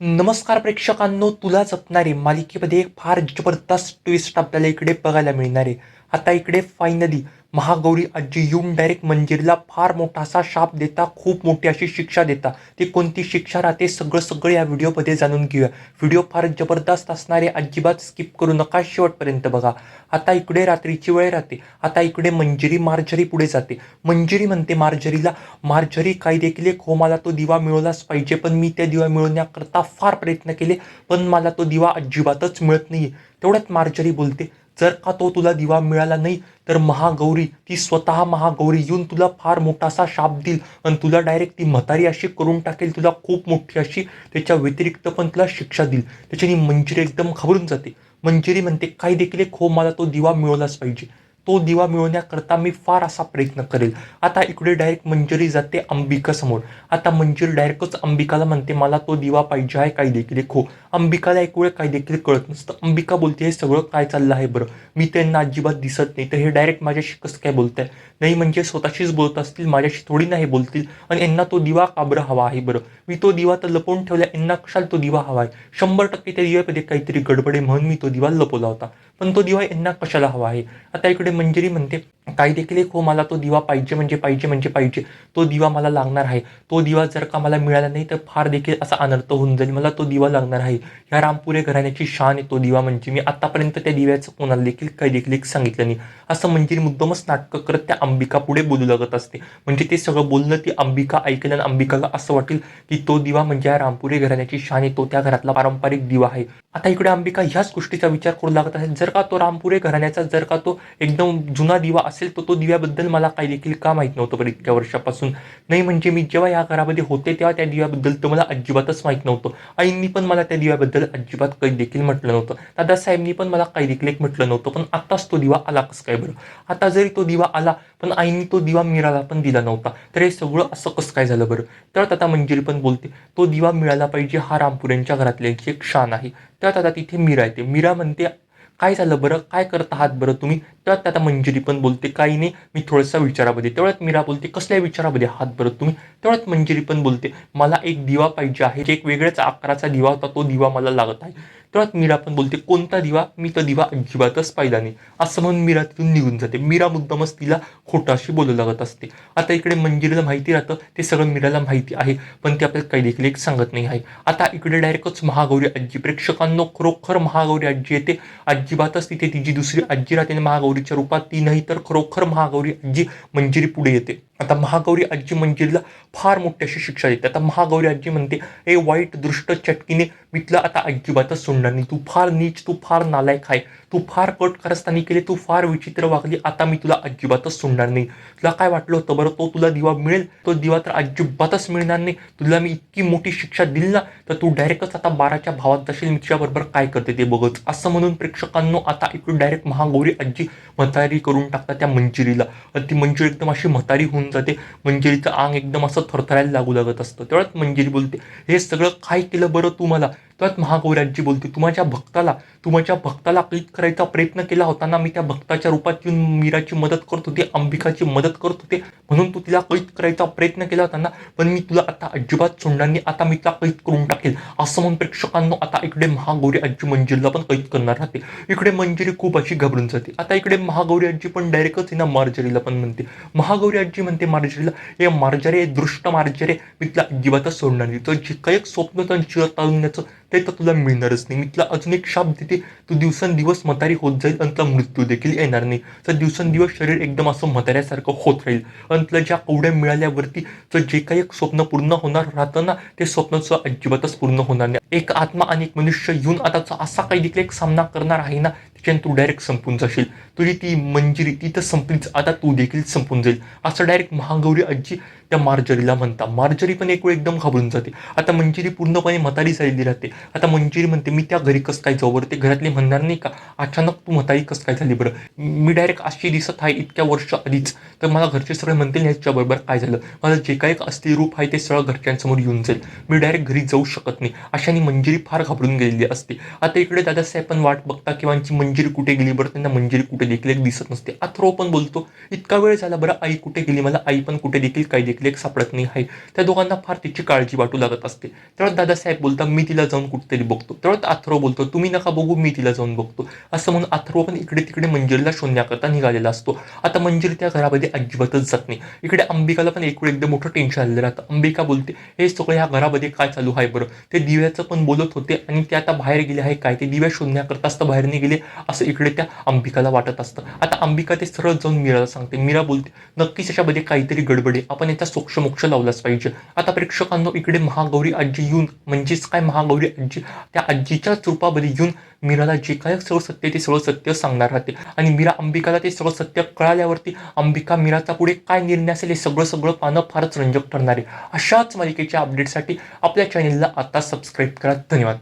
नमस्कार प्रेक्षकांनो तुला जपणारे मालिकेमध्ये एक फार जबरदस्त ट्विस्ट आपल्याला इकडे बघायला मिळणार आहे. आता इकडे फायनली महागौरी आजी येऊन डायरेक्ट मंजिरीला फार मोठा असा शाप देता खूप मोठी अशी शिक्षा देता. ती कोणती शिक्षा राहते सगळं सगळं या व्हिडिओमध्ये जाणून घेऊया. व्हिडिओ फार जबरदस्त असणारे अजिबात स्किप करू नका शेवटपर्यंत बघा. आता इकडे रात्रीची वेळ राहते. आता इकडे मंजिरी मार्जरी पुढे जाते. मंजिरी म्हणते मार्जरीला मार्जरी काय देखील एक हो मला तो दिवा मिळवलाच पाहिजे पण मी त्या दिवा मिळवण्याकरता फार प्रयत्न केले पण मला तो दिवा अजिबातच मिळत नाही तेवढ्यात मार्जरी बोलते जर का तो तुला दिवा मिळाला नाही तर महागौरी ती स्वतः महागौरी येऊन तुला फार मोठासा शाप देईल. आणि तुला डायरेक्ट ती म्हातारी अशी करून टाकेल तुला खूप मोठी अशी त्याच्या व्यतिरिक्त पण तुला शिक्षा देईल. त्याच्याने मंजिरी एकदम घाबरून जाते. मंजिरी म्हणते काही देखील खो मला तो दिवा मिळवलाच पाहिजे. तो दिवा मिळवण्याकरता मी फार असा प्रयत्न करेल. आता इकडे डायरेक्ट मंजुरी जाते अंबिका समोर. आता मंजिरी डायरेक्टच अंबिकाला म्हणते मला तो दिवा पाहिजे आहे काही देखील खो हो, अंबिकाला एक वेळ काही देखील कळत नसतं. अंबिका बोलते हे सगळं काय चाललं आहे बरं? मी त्यांना अजिबात दिसत नाही. तर हे डायरेक्ट माझ्याशी कसं काय बोलत आहे नाही म्हणजे स्वतःशीच बोलत असतील माझ्याशी थोडी नाही बोलतील. आणि यांना तो दिवा का बरं हवा आहे बरं? मी तो दिवा तर लपवून ठेवला यांना कशाला तो दिवा हवा आहे? शंभर टक्के त्या दिव्यामध्ये काहीतरी गडबडे म्हणून मी तो दिवा लपवला होता. पण तो दिवा यांना कशाला हवा आहे? आता इकडे मंजिरी म्हणते काही देखील एक हो मला तो दिवा पाहिजे म्हणजे पाहिजे म्हणजे पाहिजे. तो दिवा मला लागणार आहे. तो दिवा जर का मला मिळाला नाही तर फार देखील असा अनर्थ होऊन जाईल. मला तो दिवा लागणार आहे. ह्या रामपुरे घराण्याची शान आहे तो दिवा म्हणजे. मी आतापर्यंत त्या दिव्याचं कोणाला देखील काही देखील एक सांगितलं नाही. असं म्हणजे मुद्दमच नाटकं करत त्या अंबिका पुढे बोलू लागत असते. म्हणजे ते सगळं बोलणं ती अंबिका ऐकेल आणि अंबिकाला असं वाटेल की तो दिवा म्हणजे या रामपुरे घराण्याची शान आहे. तो त्या घरातला पारंपरिक दिवा आहे. आता इकडे अंबिका ह्याच गोष्टीचा विचार करू लागत असेल. जर का तो रामपुरे घराण्याचा जर का तो एकदम जुना दिवा असेल तर तो दिव्याबद्दल मला काही देखील का माहीत नव्हतं बरं इतक्या वर्षापासून? नाही म्हणजे मी जेव्हा या घरामध्ये होते तेव्हा त्या दिव्याबद्दल तर मला अजिबातच माहीत नव्हतं. आईंनी पण मला त्या दिव्याबद्दल अजिबात काही देखील म्हटलं नव्हतं. दादासाहेबनी पण मला काही देखील एक म्हटलं नव्हतं पण आत्ताच तो दिवा आला कसं काय बरं? आता जरी तो दिवा आला पण आईंनी तो दिवा मिराला पण दिला नव्हता. तर हे सगळं असं कसं काय झालं बरं? तर आता मंजिरी पण बोलते तो दिवा मिळाला पाहिजे हा रामपुऱ्यांच्या घरातल्यांची एक शान आहे. त्यात आता तिथे मीरा येते. मीरा म्हणते काय झालं बरं? काय करत आहात बरं तुम्ही? त्यात आता मंजिरी पण बोलते काही नाही. मी थोडासा विचारामध्ये तेवढ्यात मीरा बोलते कसल्या विचारामध्ये हात बरं तुम्ही? तेवढ्यात मंजिरी पण बोलते. मला एक दिवा पाहिजे आहे एक वेगळ्याच आकाराचा दिवा होता तो दिवा मला लागत आहे. तेवढ्यात मीरा पण बोलते कोणता दिवा? मी तो दिवा अजिबातच पाहिला नाही. असं म्हणून मीरा तिथून निघून जाते. मीरा मुद्दामच तिला खोटाशी बोलू लागत असते. आता इकडे मंजिरीला माहिती राहतं ते सगळं मीराला माहिती आहे पण ते आपल्याला काही देखील एक सांगत नाही आहे. आता इकडे डायरेक्टच महागौरी आजी प्रेक्षकांनो खरोखर महागौरी आजी येते. अजिबातच तिथे तिची दुसरी आजी राहते आणि महागौरीच्या रूपात ती नाही तर खरोखर महागौरी आजी मंजिरी पुढे येते. आता महागौरी आजी मंजिरीला फार मोठी अशी शिक्षा देते. आता महागौरी आजी म्हणते ए वाईट दृष्ट चटकीने मी तुला आता अजिबातच सोडणार नाही. तू फार नीच तू फार नालायक आहे. तू फार कट कारस्थानी केले तू फार विचित्र वागली. आता मी तुला अजिबातच सोडणार नाही. तुला काय वाटलं होतं बरं? तो तुला दिवा मिळेल? तो दिवा तर अजिबातच मिळणार नाही. तुला मी इतकी मोठी शिक्षा दिली ना तर तू डायरेक्टच आता बाराच्या भावात जाशील. मी तुझ्याबरोबर काय करते ते बघत. असं म्हणून प्रेक्षकांनो आता इकडून डायरेक्ट महागौरी आजी म्हातारी करून टाकतात त्या मंजिरीला. ती मंजिरी एकदम अशी म्हातारी होऊन जाते. मंजिरीचं अंग एकदम असं थरथरायला लागू लागत असतं. तेवढ्यात मंजिरी बोलते हे सगळं काय केलं बरं तू मला? तेव्हाच महागौरी बोलते तू माझ्या भक्ताला तू माझ्या भक्ताला कैद करायचा प्रयत्न केला होता ना मी त्या भक्ताच्या रूपात येऊन मीराची मदत करत होते अंबिकाची मदत करत होते म्हणून तू तिला कैद करायचा प्रयत्न केला होता ना पण मी तुला आता अजिबात सोडणार नाही आता मी तिला कैद करून टाकेल. असं म्हणून प्रेक्षकांनो आता इकडे महागौरी आजी मंजिरीला पण कैद करणार राहते. इकडे मंजिरी खूप अशी घाबरून जाते. आता इकडे महागौरी आजी पण डायरेक्टच ना मार्जरीला पण म्हणते. महागौरी आजी म्हणते मार्जरीला हे मार्जरे दृष्ट मार्जरे मी तुला अजिबातच सोडणार नाही. तर जे काही एक स्वप्न त्यांची तारुण्याचं ते तर तुला मिळणारच नाही. मी तुला अजून एक शाप देते. तू दिवसेंदिवस म्हातारी होत जाईल आणि तुला मृत्यू देखील येणार नाही. तर दिवसेंदिवस शरीर एकदम असं म्हाताऱ्यासारखं होत राहील. आणि तुला ज्या कवड्या मिळाल्यावरती तर जे काही एक स्वप्न पूर्ण होणार राहतं ना ते स्वप्न तुझं अजिबातच पूर्ण होणार नाही. एक आत्मा आणि एक मनुष्य येऊन आता तो असा काही देखील एक सामना करणार आहे ना त्याच्यानं तू डायरेक्ट संपून जाशील. तुझी ती मंजिरी ती तर संपलीच. आता तू देखील संपून जाईल. असं डायरेक्ट महागौरी आजी त्या मार्जरीला म्हणता मार्जरी पण एक वेळ एकदम घाबरून जाते. आता मंजिरी पूर्णपणे म्हातारी झालेली राहते. आता मंजिरी म्हणते मी त्या घरी कसं काय जाऊ बरं? ते घरातले म्हणणार नाही का? अचानक तू म्हातारी कसं काय झाली बरं? मी डायरेक्ट अशी दिसत आहे इतक्या वर्ष आधीच. तर मला घरचे सगळे म्हणतील याच्याबरोबर काय झालं? माझं जे काही एक असली रूप आहे ते सगळं घरच्यांसमोर येऊन जाईल. मी डायरेक्ट घरी जाऊ शकत नाही. अशाने आणि मंजिरी फार घाबरून गेलेली असते. आता इकडे दादासाहेब पण वाट बघता किंवा यांची मंजिरी कुठे गेली बरं त्यांना मंजिरी कुठे देखील एक दिसत नसते. अथर्व पण बोलतो इतका वेळ झाला बरं आई कुठे गेली? मला आई पण कुठे देखील काही देखील एक सापडत नाही आहे. त्या दोघांना फार तिची काळजी वाटू लागत असते. तेव्हा दादासाहेब बोलता मी तिला जाऊन कुठेतरी बघतो. तेव्हा अथर्व बोलतो तुम्ही नका बघू मी तिला जाऊन बघतो. असं म्हणून अथर्व पण इकडे तिकडे मंजिरीला शोधण्याकरता निघालेला असतो. आता मंजिरी त्या घरामध्ये अजिबातच जात नाही. इकडे अंबिकाला पण एक वेळ एकदम मोठं टेन्शन आलेलं राहतं. अंबिका बोलते हे सगळं ह्या घरामध्ये काय चालू आहे बरं? ते दिव्याचं पण बोलत होते आणि ते आता बाहेर गेले आहे काय? ते दिव्या शोधण्याकरताच तर बाहेर नाही गेले असं इकडे त्या अंबिकाला वाटत असतं. आता अंबिका ते सरळ जाऊन मीराला सांगते. मीरा बोलते नक्कीच याच्यामध्ये काहीतरी गडबडे आपण याचा सोक्ष मोक्ष लावलाच पाहिजे. आता प्रेक्षकांनो इकडे महागौरी आजी येऊन म्हणजेच काय महागौरी आजी? त्या आजीच्या रूपामध्ये येऊन मीराला जे काय सर्व सत्य ते सर्व सत्य सांगणार राहते आणि मीरा अंबिकाला ते सर्व सत्य कळाल्यावरती अंबिका मीराचा पुढे काय निर्णय असेल हे सगळं सगळं पाहणं फारच रंजक ठरणार आहे. अशाच मालिकेच्या अपडेटसाठी आपल्या चॅनेलला आता सबस्क्राईब करा. धन्यवाद.